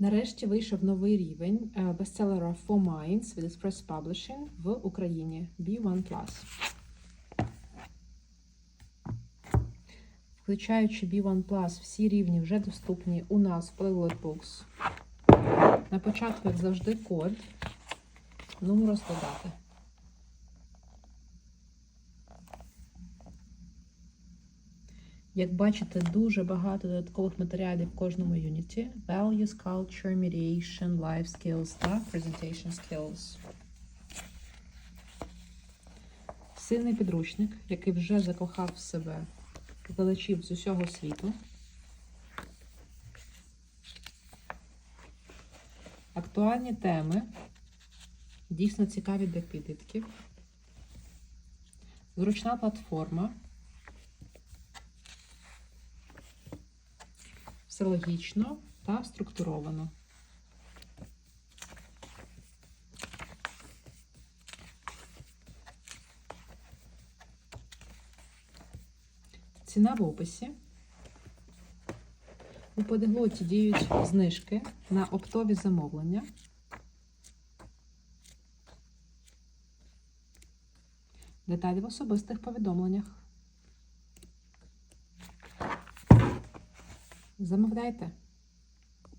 Нарешті вийшов новий рівень е, бестселера For Minds від Express Publishing в Україні B1+. Включаючи B1+, всі рівні вже доступні у нас в Playlet Books. На початку, як завжди, код. Ну, розкладати. Як бачите, дуже багато додаткових матеріалів в кожному юніті. Values, culture, mediation, life skills та presentation skills. Сильний підручник, який вже закохав в себе викладачів з усього світу. Актуальні теми, дійсно цікаві для підлітків. Зручна платформа. Все логічно та структуровано. Ціна в описі. У подиглоті діють знижки на оптові замовлення. Деталі в особистих повідомленнях. Замовляйте.